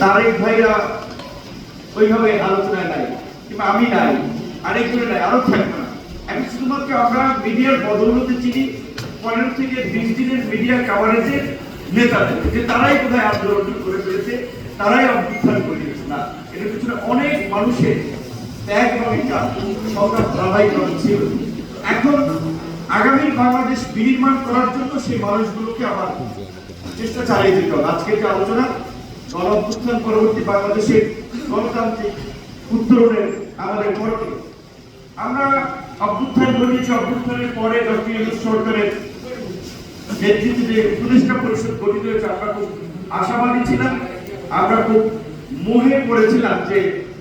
তারেক ভাইরা ওইভাবে আলোচনায় নাই, কিংবা আমি নাই, আরেকজনে নাই, আরও থাকবে না। এখন শুধুমাত্র আমরা মিডিয়ার বদৌলতে চিনি, পনেরো থেকে বিশ দিনের মিডিয়া কাভারেজের নেতাদের যে তারাই কোথায় আন্দোলন করে ফেলেছে, তারাই অভ্যুত্থান করিয়েছে না এর পিছনে অনেক মানুষের ত্যাগ এবং একটা সংগ্রাম ধারাবাহিকভাবে ছিল। এখন আগামী বাংলাদেশ বিনির্মাণ করার জন্য সেই মানুষগুলোকে আবার চেষ্টা চালিয়ে যেতে হবে। আজকে যে আলোচনা গণ পরবর্তী বাংলাদেশের গণতান্ত্রিক উত্তরণের আমাদের পরকে। আমরা অভ্যুত্থান ঘটিয়েছি অভ্যুত্থানের পরে ডক্টর সরকারের নেতৃত্বে যে উপদেষ্টা পরিষদ গঠিত হয়েছে, আমরা খুব আশাবাদী ছিলাম, আমরা খুব মোহে পড়েছিলাম যে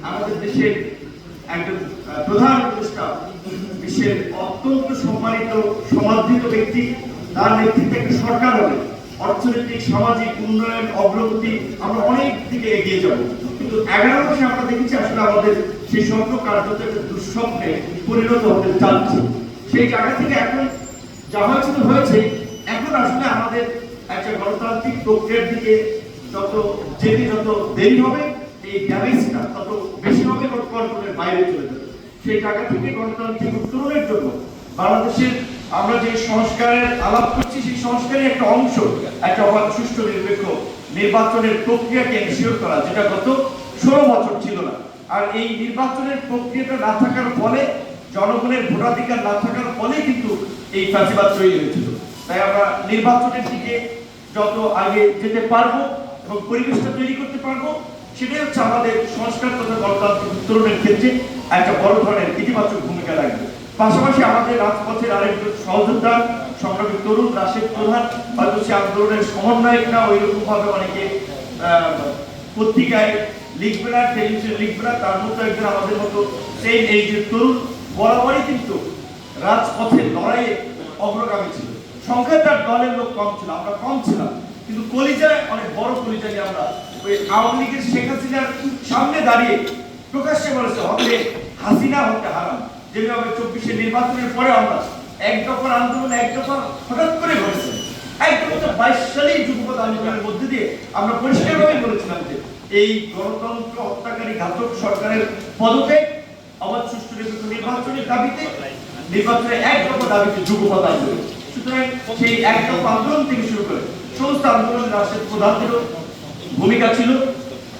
আমাদের দেশের একজন প্রধান উপদেষ্টা, বিশ্বের অত্যন্ত সম্মানিত, সমাদৃত ব্যক্তি, তার নেতৃত্বে একটা সরকার হবে। অর্থনৈতিক, সামাজিক উন্নয়ন, অগ্রগতি আমরা অনেক দিকে এগিয়ে যাব। কিন্তু এগারো মাসে আমরা দেখেছি আসলে আমাদের সেই স্বপ্ন কার্যত দুঃস্বপ্নে পরিণত হতে যাচ্ছে। সেই জায়গা থেকে এখন যা হয়েছে হয়েছে। এখন আসলে আমাদের একটা গণতান্ত্রিক প্রক্রিয়ার দিকে যত যেতে যত দেরি হবে, এই ড্যামেজটা তত বেশি হবে কন্ট্রোলের বাইরে চলে যাবে। সেই জায়গা থেকে গণতান্ত্রিক উত্তরণের জন্য বাংলাদেশের আমরা যে সংস্কারের আলাপ করছি, সেই সংস্কারের একটা অংশ, একটা অবাধ, সুষ্ঠু, নিরপেক্ষ নির্বাচনের প্রক্রিয়াকে এনশিওর করা, যেটা গত ষোলো বছর ছিল না। আর এই নির্বাচনের প্রক্রিয়াটা না থাকার ফলে, জনগণের ভোটাধিকার না থাকার ফলে কিন্তু এই ফাঁসিবাদ তৈরি হয়েছিল। তাই আমরা নির্বাচনের দিকে যত আগে যেতে পারব এবং পরিবেশটা তৈরি করতে পারব, সেটাই হচ্ছে আমাদের সংস্কার তথা গণতান্ত্রিক উত্তরণের ক্ষেত্রে একটা বড় ধরনের ইতিবাচক ভূমিকা রাখবে। পাশাপাশি আমাদের রাজপথের আরেকজন সহযোদ্ধা, সংগ্রামী তরুণ রাশেদ প্রধান, হয়তো সে আন্দোলনের সমন্বয়ক না ওই রকম ভাবে অনেকে পত্রিকায় লিখবে না, টেলিভিশনে লিখবে না, তার মতো একজন আমাদের মতো সেই এই যে তরুণ, বরাবরই কিন্তু রাজপথের লড়াইয়ে অগ্রগামী ছিল। সংখ্যায় তার দলের লোক কম ছিল, আমরা কম ছিলাম, কিন্তু কলিজায় অনেক বড় কলিজা নিয়ে আমরা ওই আওয়ামী লীগের শেখ হাসিনার সামনে দাঁড়িয়ে প্রকাশ্যে বলেছে, হবে হাসিনা হতে হারাম যেভাবে চব্বিশে নির্বাচনের পরে আমরা এক দফার আন্দোলন, এক দফা হঠাৎ করে ঘটেছে। বাইশ সালেই যুগপথ আন্দোলনের মধ্যে দিয়ে আমরা পরিষ্কারভাবে বলেছিলাম যে এই গণতন্ত্র হত্যাকারী ঘাতক সরকারের সুষ্ঠু নির্বাচনের দাবিতে নির্বাচনের এক দফা দাবিতে যুগপথ আন্দোলন। সুতরাং সেই এক দফা আন্দোলন থেকে শুরু করে সমস্ত আন্দোলনের রাষ্ট্রের প্রধানদেরও ভূমিকা ছিল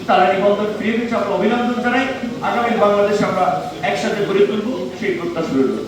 তারা নিবন্ধন ফিরে পেয়েছে আমরা অভিনন্দন জানাই। আগামী বাংলাদেশ আমরা একসাথে গড়ে তুলবো। 教えとったする